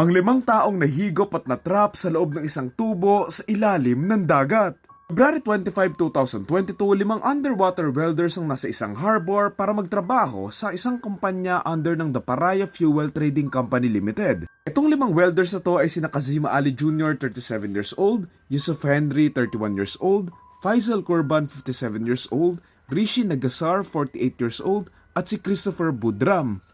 Ang limang taong nahigop at natrap sa loob ng isang tubo sa ilalim ng dagat. February 25, 2022, limang underwater welders ang nasa isang harbor para magtrabaho sa isang kumpanya under ng The Paraya Fuel Trading Company Limited. Itong limang welders na to ay sina Kazima Ali Jr., 37 years old, Yusuf Henry, 31 years old, Faisal Kurban, 57 years old, Rishi Nagasar, 48 years old, at si Christopher Budram.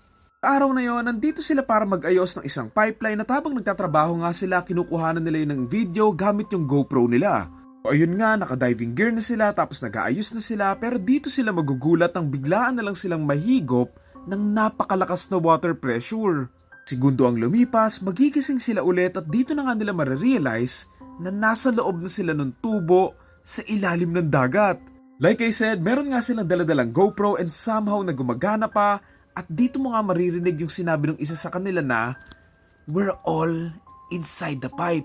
Araw na yon, nandito sila para mag-ayos ng isang pipeline at habang nagtatrabaho nga sila, kinukuhanan nila yun ng video gamit yung GoPro nila. O ayun nga, naka-diving gear na sila tapos nag-aayos na sila pero dito sila magugulat nang biglaan na lang silang mahigop ng napakalakas na water pressure. Segundo ang lumipas, magigising sila ulit at dito na nga nila marirealize na nasa loob na sila ng tubo sa ilalim ng dagat. Like I said, meron nga silang daladalang GoPro and somehow na gumagana pa at dito mo nga maririnig yung sinabi ng isa sa kanila na We're all inside the pipe.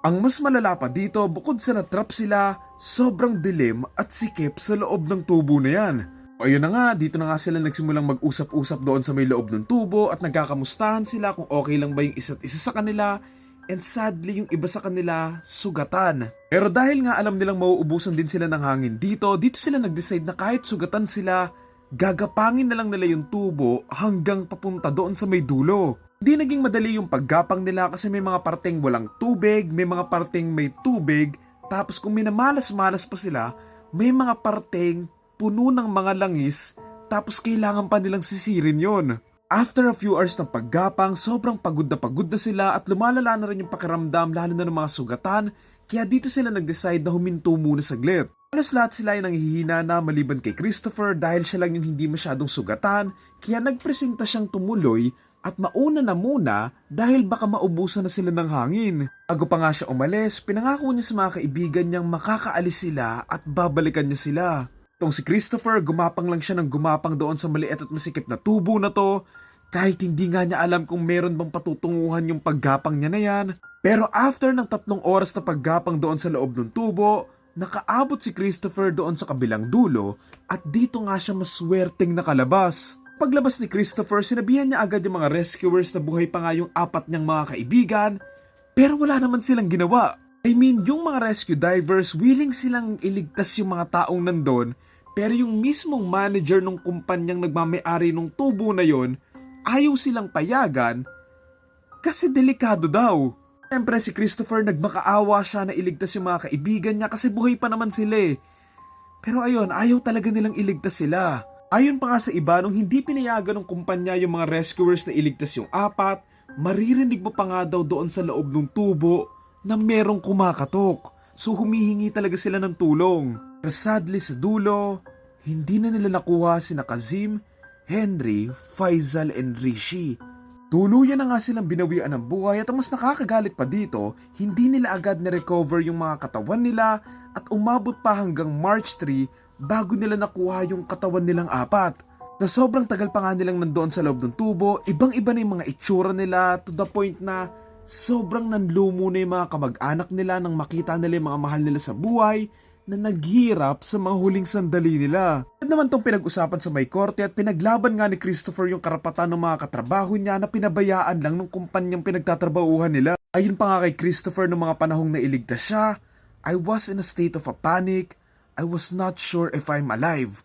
Ang mas malala pa dito, bukod sa natrap sila, sobrang dilim at sikip sa loob ng tubo na yan. O ayun na nga, dito na nga sila nagsimulang mag-usap-usap doon sa may loob ng tubo at nagkakamustahan sila kung okay lang ba yung isa't isa sa kanila and sadly yung iba sa kanila sugatan. Pero dahil nga alam nilang mauubusan din sila ng hangin dito, dito sila nag-decide na kahit sugatan sila, gagapangin na lang nila yung tubo hanggang papunta doon sa may dulo. Hindi naging madali yung paggapang nila kasi may mga parteng walang tubig, may mga parteng may tubig, tapos kung minamalas-malas pa sila, may mga parteng puno ng mga langis, tapos kailangan pa nilang sisirin yon. After a few hours ng paggapang, sobrang pagod na pagod na sila at lumalala na rin yung pakiramdam lalo na ng mga sugatan, kaya dito sila nag-decide na huminto muna saglit. Halos lahat sila ay nanghihina na maliban kay Christopher dahil siya lang yung hindi masyadong sugatan, kaya nagpresenta siyang tumuloy at mauna na muna dahil baka maubusan na sila ng hangin. Bago pa nga siya umalis, pinangako niya sa mga kaibigan niyang makakaalis sila at babalikan niya sila. Itong si Christopher, gumapang lang siya ng gumapang doon sa maliit at masikip na tubo na to, kahit hindi nga niya alam kung meron bang patutunguhan yung paggapang niya na yan. Pero after ng tatlong oras na paggapang doon sa loob ng tubo, nakaabot si Christopher doon sa kabilang dulo at dito nga siya maswerteng nakalabas. Paglabas ni Christopher, sinabihan niya agad yung mga rescuers na buhay pa nga yung apat niyang mga kaibigan, pero wala naman silang ginawa. I mean, yung mga rescue divers, willing silang iligtas yung mga taong nandun, pero yung mismong manager ng kumpanyang nagmamayari ng tubo na yon, ayaw silang payagan kasi delikado daw. Siyempre si Christopher nagmakaawa siya na iligtas yung mga kaibigan niya kasi buhay pa naman sila eh. Pero ayun, ayaw talaga nilang iligtas sila. Ayon pa nga sa iba, nung hindi pinayagan ng kumpanya yung mga rescuers na iligtas yung apat, maririnig mo pa nga daw doon sa loob ng tubo na merong kumakatok. So humihingi talaga sila ng tulong. Pero sadly sa dulo, hindi na nila nakuha si Kazim, Henry, Faisal, and Rishi. Tuluyan na nga silang binawian ng buhay at mas nakakagalit pa dito, hindi nila agad na-recover yung mga katawan nila at umabot pa hanggang March 3 bago nila nakuha yung katawan nilang apat. Sa sobrang tagal pa nga nilang nandoon sa loob ng tubo, ibang-iba na yung mga itsura nila to the point na sobrang nanlumo na yung mga kamag-anak nila nang makita nila yung mga mahal nila sa buhay na naghirap sa mga huling sandali nila. At naman tong pinag-usapan sa may korte at pinaglaban nga ni Christopher yung karapatan ng mga katrabaho niya na pinabayaan lang ng kumpanyang pinagtatrabahuhan nila. Ayun pa nga kay Christopher ng mga panahong nailigtas siya, I was in a state of a panic. I was not sure if I'm alive.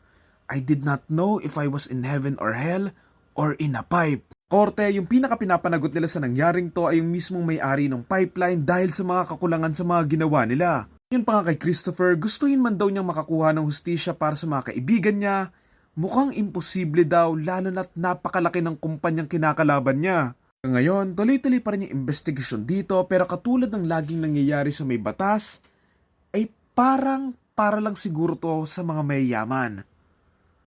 I did not know if I was in heaven or hell or in a pipe. Korte, yung pinaka-pinapanagot nila sa nangyaring to ay yung mismong may-ari ng pipeline dahil sa mga kakulangan sa mga ginawa nila. Yun pa nga kay Christopher, gustuin man daw niyang makakuha ng hustisya para sa mga kaibigan niya. Mukhang imposible daw lalo na't napakalaki ng kumpanyang kinakalaban niya. Ngayon, tuloy-tuloy pa rin yung investigasyon dito pero katulad ng laging nangyayari sa may batas, ay parang para lang siguro to sa mga mayayaman.